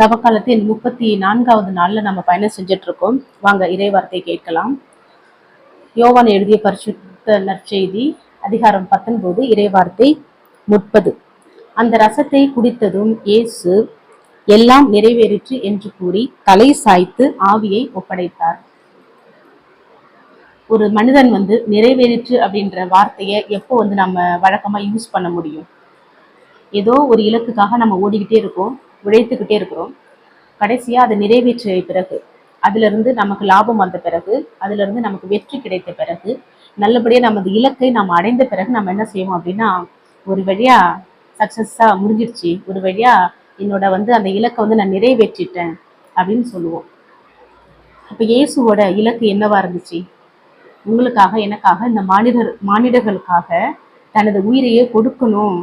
நவகாலத்தின் முப்பத்தி நான்காவது நாள்ல நம்ம பயணம் செஞ்சுட்டு இருக்கோம் வாங்க இறைவார்த்தை கேட்கலாம். யோவான் எழுதிய பரிசுத்த நற்செய்தி அதிகாரம் பத்தொன்பது இறைவார்த்தை முப்பது. அந்த ரசத்தை குடித்ததும் இயேசு எல்லாம் நிறைவேறிற்று என்று கூறி தலை சாய்த்து ஆவியை ஒப்படைத்தார். ஒரு மனிதன் வந்து நிறைவேறிற்று அப்படின்ற வார்த்தையை எப்போ வந்து நம்ம வழக்கமாக யூஸ் பண்ண முடியும்? ஏதோ ஒரு இலக்குக்காக நம்ம ஓடிக்கிட்டே இருக்கோம் உழைத்துக்கிட்டே இருக்கிறோம். கடைசியாக அதை நிறைவேற்றிய பிறகு அதிலிருந்து நமக்கு லாபம் வந்த பிறகு அதிலிருந்து நமக்கு வெற்றி கிடைத்த பிறகு நல்லபடியாக நமது இலக்கை நாம் அடைந்த பிறகு நம்ம என்ன செய்வோம் அப்படின்னா ஒரு வழியாக சக்ஸஸாக முடிஞ்சிடுச்சு ஒரு வழியாக என்னோட வந்து அந்த இலக்கை வந்து நான் நிறைவேற்றிட்டேன் அப்படின்னு சொல்லுவோம். அப்போ இயேசுவோட இலக்கு என்னவா இருந்துச்சு? உங்களுக்காக எனக்காக இந்த மானிடர் மானிடர்களுக்காக தனது உயிரையே கொடுக்கணும்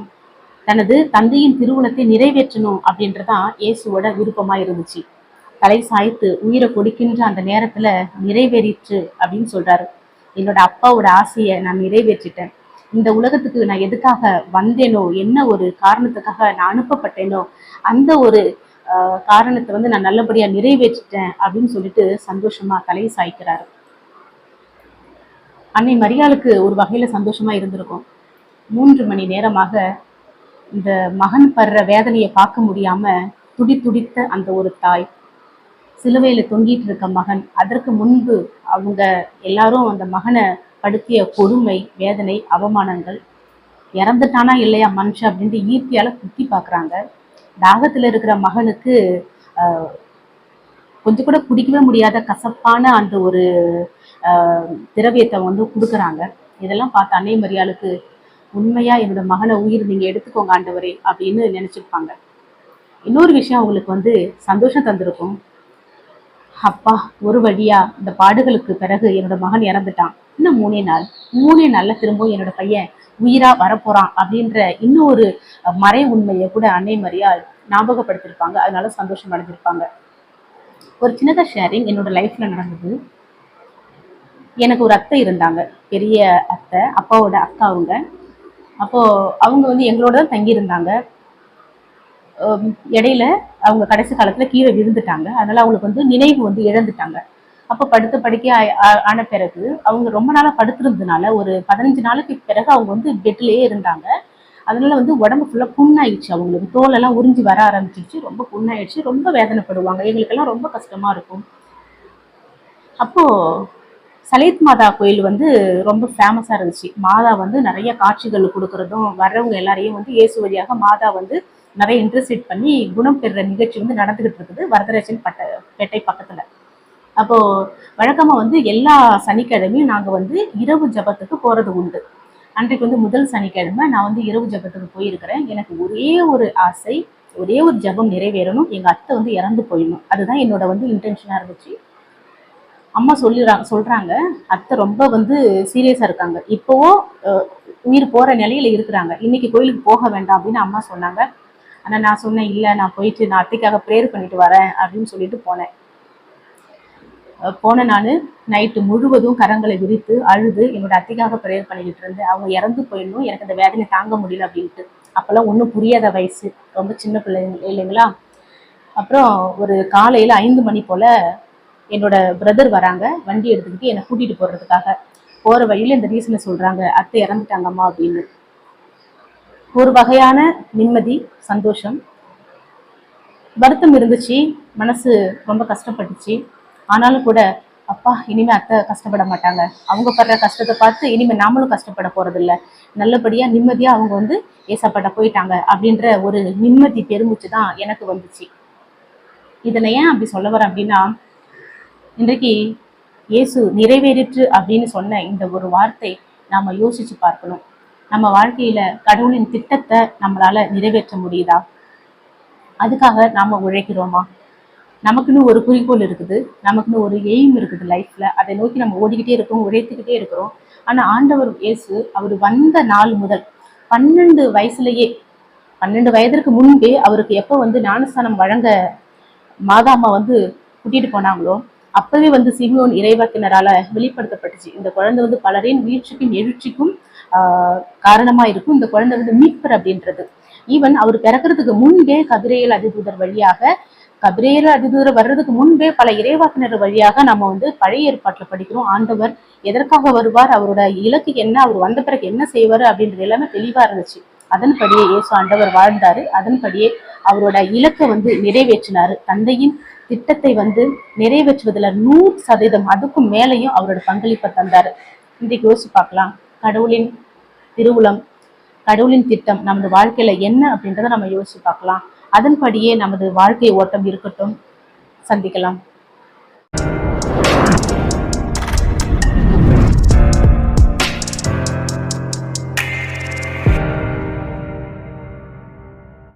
தனது தந்தையின் திருவுளத்தை நிறைவேற்றணும் அப்படின்றதான் இயேசுவோட விருப்பமா இருந்துச்சு தலை சாய்த்து உயிரை கொடுக்கின்ற அந்த நேரத்துல நிறைவேறிற்று அப்படின்னு சொல்றாரு. என்னோட அப்பாவோட ஆசையை நான் நிறைவேற்றிட்டேன். இந்த உலகத்துக்கு நான் எதுக்காக வந்தேனோ என்ன ஒரு காரணத்துக்காக நான் அனுப்பப்பட்டேனோ அந்த ஒரு காரணத்தை வந்து நான் நல்லபடியா நிறைவேற்றிட்டேன் அப்படின்னு சொல்லிட்டு சந்தோஷமா தலை சாய்க்கிறாரு. அன்னை மரியாளுக்கு ஒரு வகையில் சந்தோஷமாக இருந்திருக்கும். மூன்று மணி நேரமாக இந்த மகன் படுற வேதனையை பார்க்க முடியாமல் துடி துடித்த அந்த ஒரு தாய். சிலுவையில் தொங்கிட்டு இருக்க மகன் அதற்கு முன்பு அவங்க எல்லாரும் அந்த மகனை படுத்திய கொடுமை வேதனை அவமானங்கள் இறந்துட்டானா இல்லையா மனுஷன் அப்படின்ட்டு ஈர்த்தியால் குத்தி பார்க்குறாங்க. தாகத்தில் இருக்கிற மகனுக்கு கொஞ்சம் கூட குடிக்கவே முடியாத கசப்பான அந்த ஒரு திரவியத்தை வந்து கொடுக்குறாங்க. இதெல்லாம் பார்த்த அன்னை மரியாளுக்கு உண்மையாக என்னோட மகனை உயிர் நீங்கள் எடுத்துக்கோங்க ஆண்டவரே அப்படின்னு நினச்சிருப்பாங்க. இன்னொரு விஷயம் அவங்களுக்கு வந்து சந்தோஷம் தந்திருக்கும். அப்பா ஒரு வழியா இந்த பாடுகளுக்கு பிறகு என்னோட மகன் இறந்துட்டான். இன்னும் மூணே நாள் மூணே நாள்ல திரும்பவும் என்னோட பையன் உயிரா வரப்போறான் அப்படின்ற இன்னும் ஒரு மறை உண்மையை கூட அன்னை மரியால் ஞாபகப்படுத்திருப்பாங்க. அதனால சந்தோஷம் அடைஞ்சிருப்பாங்க. ஒரு சின்னதாக ஷேரிங் என்னோட லைஃப்ல நடந்தது. எனக்கு ஒரு அத்தை இருந்தாங்க பெரிய அத்தை அப்பாவோட அக்கா அவங்க. அப்போது அவங்க வந்து எங்களோட தான் தங்கியிருந்தாங்க. இடையில அவங்க கடைசி காலத்தில் கீழே விழுந்துட்டாங்க. அதனால் அவங்களுக்கு வந்து நினைவு வந்து இழந்துட்டாங்க. அப்போ படுத்த படுக்க ஆன பிறகு அவங்க ரொம்ப நாளாக படுத்திருந்ததுனால ஒரு பதினஞ்சு நாளுக்கு பிறகு அவங்க வந்து பெட்லயே இருந்தாங்க. அதனால வந்து உடம்பு ஃபுல்லாக புண்ணாயிடுச்சு. அவங்களுக்கு தோலெல்லாம் உறிஞ்சி வர ஆரம்பிச்சிருச்சு. ரொம்ப புண்ணாயிடுச்சு. ரொம்ப வேதனைப்படுவாங்க. எங்களுக்கெல்லாம் ரொம்ப கஷ்டமாக இருக்கும். அப்போது சலேத் மாதா கோயில் வந்து ரொம்ப ஃபேமஸாக இருந்துச்சு. மாதா வந்து நிறைய காட்சிகள் கொடுக்குறதும் வர்றவங்க எல்லாரையும் வந்து இயேசு வழியாக மாதா வந்து நிறைய இன்ட்ரெஸ்ட் பண்ணி குணம் பெறுற நிகழ்ச்சி வந்து நடந்துகிட்டு இருக்குது வரதராஜன் பட்ட பேட்டை பக்கத்தில். அப்போது வழக்கமாக வந்து எல்லா சனிக்கிழமையும் நாங்கள் வந்து இரவு ஜபத்துக்கு போகிறது உண்டு. அன்றைக்கு வந்து முதல் சனிக்கிழமை நான் வந்து இரவு ஜபத்துக்கு போயிருக்கிறேன். எனக்கு ஒரே ஒரு ஆசை ஒரே ஒரு ஜபம் நிறைவேறணும். எங்கள் அத்தை வந்து இறந்து போயிடணும். அதுதான் என்னோட வந்து இன்டென்ஷனாக இருந்துச்சு. அம்மா சொல்லிடுறாங்க சொல்கிறாங்க அத்தை ரொம்ப வந்து சீரியஸாக இருக்காங்க. இப்போவோ உயிர் போகிற நிலையில் இருக்கிறாங்க. இன்னைக்கு கோயிலுக்கு போக வேண்டாம் அப்படின்னு அம்மா சொன்னாங்க. ஆனால் நான் சொன்னேன் இல்லை நான் போயிட்டு நான் அத்தைக்காக ப்ரேயர் பண்ணிட்டு வரேன் அப்படின்னு சொல்லிட்டு போனேன். போன நான் நைட்டு முழுவதும் கரங்களை விரித்து அழுது என்னோட அத்தைக்காக ப்ரேயர் பண்ணிக்கிட்டு இருந்தேன். அவங்க இறந்து போயிடணும். எனக்கு அந்த வேதனை தாங்க முடியல அப்படின்ட்டு. அப்போல்லாம் ஒன்றும் புரியாத வயசு. ரொம்ப சின்ன பிள்ளைங்க இல்லைங்களா அப்புறம் ஒரு காலையில் ஐந்து மணி போல் என்னோட பிரதர் வராங்க வண்டி எடுத்துக்கிட்டு என்னை கூட்டிட்டு போறதுக்காக. போற வழியில இந்த ரீசனை சொல்றாங்க அத்தை இறந்துட்டாங்கம்மா அப்படின்னு. ஒரு வகையான நிம்மதி சந்தோஷம். வருத்தம் இருந்துச்சு மனசு ரொம்ப கஷ்டப்பட்டுச்சு. ஆனாலும் கூட அப்பா இனிமே அத்தை கஷ்டப்பட மாட்டாங்க. அவங்க படுற கஷ்டத்தை பார்த்து இனிமே நாமளும் கஷ்டப்பட போறதில்ல. நல்லபடியா நிம்மதியா அவங்க வந்து ஏசப்பட்ட போயிட்டாங்க அப்படின்ற ஒரு நிம்மதி பெருமிச்சு தான் எனக்கு வந்துச்சு. இதில் ஏன் அப்படி சொல்ல வரேன் அப்படின்னா இன்றைக்கு இயேசு நிறைவேறிற்று அப்படின்னு சொன்ன இந்த ஒரு வார்த்தை நாம் யோசிச்சு பார்க்கணும். நம்ம வாழ்க்கையில கடவுளின் திட்டத்தை நம்மளால நிறைவேற்ற முடியுதா? அதுக்காக நாம உழைக்கிறோமா? நமக்குன்னு ஒரு குறிக்கோள் இருக்குது நமக்குன்னு ஒரு எய்ம் இருக்குது லைஃப்ல. அதை நோக்கி நம்ம ஓடிக்கிட்டே இருக்கோம் உழைத்துக்கிட்டே இருக்கிறோம். ஆனா ஆண்டவர் இயேசு அவர் வந்த நாள் முதல் பன்னெண்டு வயசுலயே பன்னெண்டு வயதிற்கு முன்பே அவருக்கு எப்போ வந்து ஞானஸ்தானம் வழங்க மாதாம்மா வந்து கூட்டிட்டு போனாங்களோ அப்பவே வந்து சிமியோன் இறைவாக்கினரால வெளிப்படுத்தப்பட்டுச்சு. இந்த குழந்தை வந்து பலரின் வீழ்ச்சிக்கும் எழுச்சிக்கும் ஆஹ் காரணமா இருக்கும். இந்த குழந்தை வந்து மீட்பர் அப்படின்றது. ஈவன் அவர் பிறக்கிறதுக்கு முன்பே கபிரேயல் அதிதூதர் வழியாக கபிரேயல் அதிதூதர் வர்றதுக்கு முன்பே பல இறைவாக்கினர் வழியாக நம்ம வந்து பழைய ஏற்பாட்டுல படிக்கிறோம். ஆண்டவர் எதற்காக வருவார்? அவரோட இலக்கு என்ன? அவர் வந்த பிறகு என்ன செய்வார்? அப்படின்றது எல்லாமே தெளிவா இருந்துச்சு. அதன்படியே இயேசு ஆண்டவர் வாழ்ந்தாரு. அதன்படியே அவரோட இலக்கை வந்து நிறைவேற்றினாரு. தந்தையின் திட்டத்தை வந்து நிறைவேற்றுவதில் நூறு சதவீதம் அதுக்கும் மேலையும் அவரோட பங்களிப்பை தந்தாரு. இன்றைக்கு யோசிச்சு பார்க்கலாம். கடவுளின் திருவுளம் கடவுளின் திட்டம் நமது வாழ்க்கையில என்ன அப்படின்றத நம்ம யோசிச்சு பார்க்கலாம். அதன்படியே நமது வாழ்க்கை ஓட்டம் இருக்கட்டும். சந்திக்கலாம்.